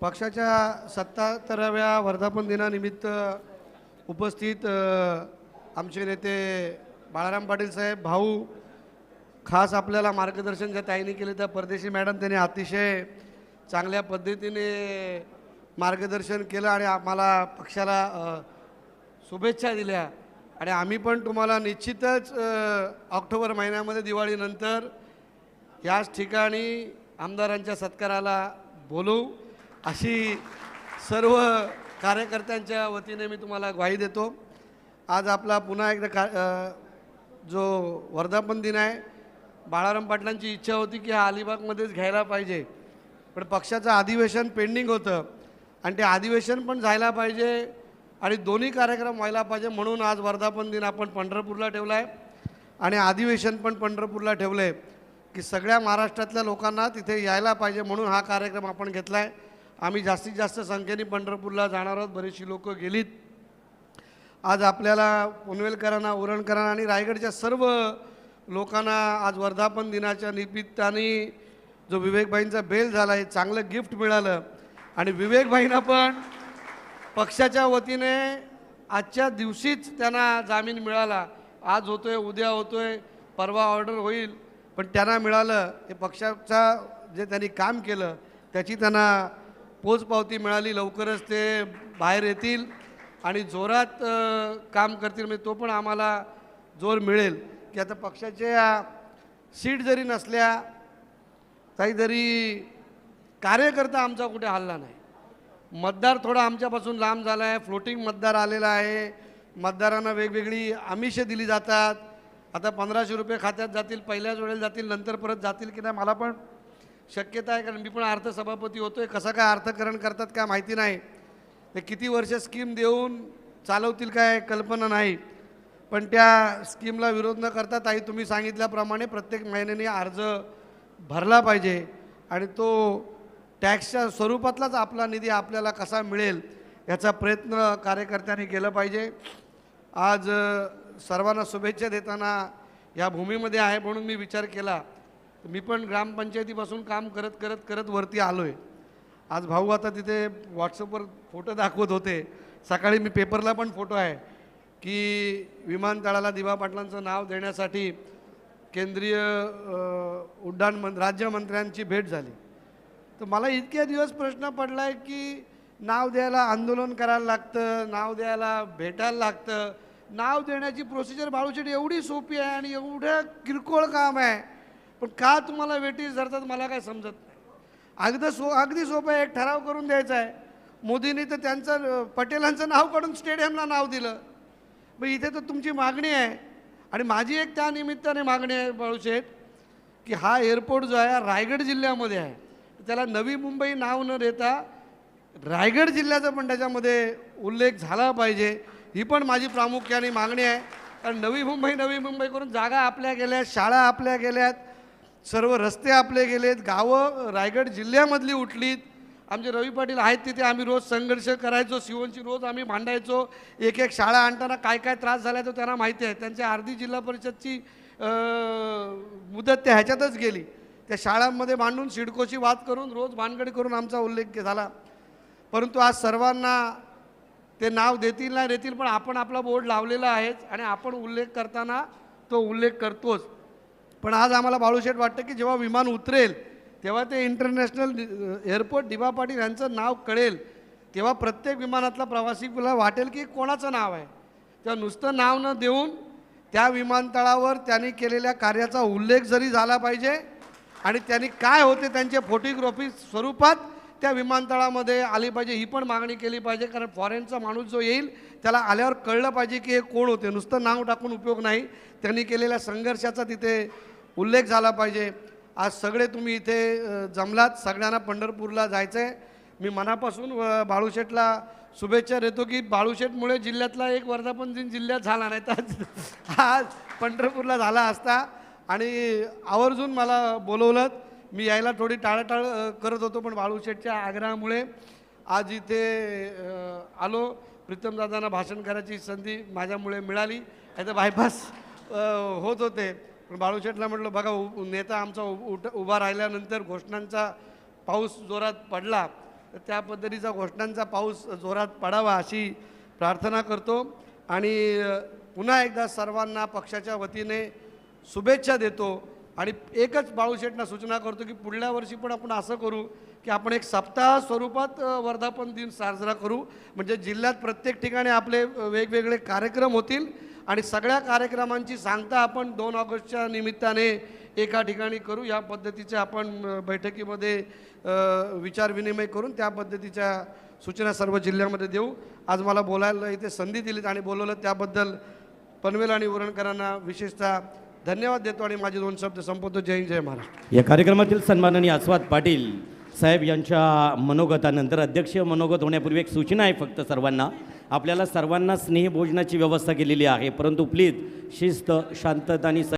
पक्षाच्या सत्ताहत्तराव्या वर्धापन दिनानिमित्त उपस्थित आमचे नेते बाळाराम पाटील साहेब भाऊ खास आपल्याला मार्गदर्शन ज्या ताईने केले त्या परदेशी मॅडम त्यांनी अतिशय चांगल्या पद्धतीने मार्गदर्शन केलं आणि आम्हाला पक्षाला शुभेच्छा दिल्या. आणि आम्ही पण तुम्हाला निश्चितच ऑक्टोबर महिन्यामध्ये दिवाळीनंतर याच ठिकाणी आमदारांच्या सत्काराला बोलू. अशी सर्व कार्यकर्त्यांच्या वतीने मी तुम्हाला ग्वाही देतो. आज आपला पुन्हा एकदा का जो वर्धापन दिन आहे बाळाराम पाटलांची इच्छा होती की हा अलिबागमध्येच घ्यायला पाहिजे. पण पक्षाचं अधिवेशन पेंडिंग होतं आणि ते अधिवेशन पण जायला पाहिजे आणि दोन्ही कार्यक्रम व्हायला पाहिजे म्हणून आज वर्धापन दिन आपण पंढरपूरला ठेवला आहे आणि अधिवेशन पण पंढरपूरला ठेवलं आहे की सगळ्या महाराष्ट्रातल्या लोकांना तिथे यायला पाहिजे म्हणून हा कार्यक्रम आपण घेतला आहे आम्ही जास्तीत जास्त संख्येने पंढरपूरला जाणार आहोत. बरीचशी लोकं गेलीत. आज आपल्याला पुनवेलकरांना उरणकरांना आणि रायगडच्या सर्व लोकांना आज वर्धापन दिनाच्या निमित्ताने जो विवेकबाईंचा बेल झाला हे चांगलं गिफ्ट मिळालं. आणि विवेकबाईंना पण पक्षाच्या वतीने आजच्या दिवशीच त्यांना जामीन मिळाला. आज होतोय उद्या होतोय परवा ऑर्डर होईल पण त्यांना मिळालं. हे पक्षाचा जे त्यांनी काम केलं त्याची त्यांना पोचपावती मिळाली लवकरच ते बाहेर येतील आणि जोरात काम करतील म्हणजे तो पण आम्हाला जोर मिळेल. की आता पक्षाच्या सीट जरी नसल्या काही जरी कार्यकर्ता आमचा कुठे हल्ला नाही. मतदार थोडा आमच्यापासून लांब झाला आहे फ्लोटिंग मतदार आलेला आहे. मतदारांना वेगवेगळी आमिषे दिली जातात. आता पंधराशे रुपये खात्यात जातील पहिल्याच वेळेला जातील नंतर परत जातील की नाही मला पण शक्यता आहे कारण मी पण अर्थसभापती आहे कसं काय अर्थकरण करतात काय माहिती नाही. ते किती वर्ष स्कीम देऊन चालवतील काय कल्पना नाही. पण त्या स्कीमला विरोध न करता ताई तुम्ही सांगितल्याप्रमाणे प्रत्येक महिन्याने अर्ज भरला पाहिजे. आणि तो टॅक्सच्या स्वरूपातलाच आपला निधी आपल्याला कसा मिळेल याचा प्रयत्न कार्यकर्त्यांनी केलं पाहिजे. आज सर्वांना शुभेच्छा देताना या भूमीमध्ये आहे म्हणून मी विचार केला. मी पण ग्रामपंचायतीपासून काम करत करत करत वरती आलो आहे आज भाऊ आता तिथे व्हॉट्सअपवर फोटो दाखवत होते. सकाळी मी पेपरला पण फोटो आहे की विमानतळाला दिवा पाटलांचं नाव देण्यासाठी केंद्रीय उड्डाण मं राज्यमंत्र्यांची भेट झाली. तर मला इतके दिवस प्रश्न पडला आहे की नाव द्यायला आंदोलन करायला लागतं नाव द्यायला भेटायला लागतं. नाव देण्याची प्रोसिजर बाळूशेठ एवढी सोपी आहे आणि एवढं किरकोळ काम आहे. पण का तुम्हाला वेटीस धरतात मला काय समजत नाही. अगदी सो अगदी सोपं एक ठराव करून द्यायचा आहे. मोदींनी तर त्यांचं पटेलांचं नाव काढून स्टेडियमला नाव दिलं. मग इथे तर तुमची मागणी आहे. आणि माझी एक त्या निमित्ताने मागणी आहे बाळूशेठ की हा एअरपोर्ट जो आहे रायगड जिल्ह्यामध्ये आहे. त्याला नवी मुंबई नाव न देता रायगड जिल्ह्याचा पण त्याच्यामध्ये उल्लेख झाला पाहिजे. ही पण माझी प्रामुख्याने मागणी आहे. कारण नवी मुंबई नवी मुंबई करून जागा आपल्या गेल्यात शाळा आपल्या गेल्यात सर्व रस्ते आपले गेलेत गावं रायगड जिल्ह्यामधली उठलीत. आमचे रवी पाटील आहेत तिथे आम्ही रोज संघर्ष करायचो शिवनची रोज आम्ही भांडायचो. एक एक शाळा आणताना काय काय त्रास झाला तो त्यांना माहिती आहे. त्यांच्या अर्धी जिल्हा परिषदची मुदत त्या ह्याच्यातच गेली. त्या शाळांमध्ये भांडून सिडकोची वाद करून रोज भानगडी करून आमचा उल्लेख झाला. परंतु आज सर्वांना ते नाव देतील नाही देतील पण आपण आपला बोर्ड लावलेला आहेच आणि आपण उल्लेख करताना तो उल्लेख करतोच. पण आज आम्हाला बाळूशेठ वाटतं की जेव्हा विमान उतरेल तेव्हा ते इंटरनॅशनल एअरपोर्ट दिबा पाटील यांचं नाव कळेल. तेव्हा प्रत्येक विमानातला प्रवासीला वाटेल की कोणाचं नाव आहे. तेव्हा नुसतं नाव न देऊन त्या विमानतळावर त्यांनी केलेल्या कार्याचा उल्लेख जरी झाला पाहिजे आणि त्यांनी काय होते त्यांचे फोटोग्राफी स्वरूपात त्या विमानतळामध्ये आली पाहिजे ही पण मागणी केली पाहिजे. कारण फॉरेनचा माणूस जो येईल त्याला आल्यावर कळलं पाहिजे की हे कोण होते. नुसतं नाव टाकून उपयोग नाही. त्यांनी केलेल्या संघर्षाचा तिथे उल्लेख झाला पाहिजे. आज सगळे तुम्ही इथे जमलात. सगळ्यांना पंढरपूरला जायचं आहे मी मनापासून बाळूशेठला शुभेच्छा देतो की बाळूशेठमुळे जिल्ह्यातला एक वर्धापन दिन जिल्ह्यात झाला नाही तर आज पंढरपूरला झाला असता. आणि आवर्जून मला बोलवलं मी यायला थोडी टाळाटाळ करत होतो पण बाळूशेठच्या आग्रहामुळे आज इथे आलो. प्रीतमदादांना भाषण करायची संधी माझ्यामुळे मिळाली. नाही तर बायपास होत होते. पण बाळूशेठला म्हटलं बघा उ- नेता आमचा उ- उठ उभा राहिल्यानंतर घोषणांचा पाऊस जोरात पडला तर त्या पद्धतीचा घोषणांचा पाऊस जोरात पडावा अशी प्रार्थना करतो. आणि पुन्हा एकदा सर्वांना पक्षाच्या वतीने शुभेच्छा देतो. आणि एकच बाळूशेठना सूचना करतो की पुढल्या वर्षी पण आपण असं करू की आपण एक सप्ताह स्वरूपात वर्धापन दिन साजरा करू. म्हणजे जिल्ह्यात प्रत्येक ठिकाणी आपले वेगवेगळे कार्यक्रम होतील. आणि सगळ्या कार्यक्रमांची सांगता आपण दोन ऑगस्टच्या निमित्ताने एका ठिकाणी करू. या पद्धतीच्या आपण बैठकीमध्ये विचारविनिमय करून त्या पद्धतीच्या सूचना सर्व जिल्ह्यामध्ये देऊ. आज मला बोलायला इथे संधी दिलीत आणि बोलवलं त्याबद्दल पनवेल आणि उरणकरांना विशेषतः धन्यवाद देतो आणि माझे दोन शब्द संपवतो. जय हिंद जय महाराष्ट्र. या कार्यक्रमातील सन्माननीय आस्वाद पाटील साहेब यांच्या मनोगतानंतर अध्यक्षीय मनोगत होण्यापूर्वी एक सूचना आहे फक्त सर्वांना. आपल्याला सर्वांना स्नेहभोजनाची व्यवस्था केलेली आहे. परंतु प्लीज शिस्त शांतता आणि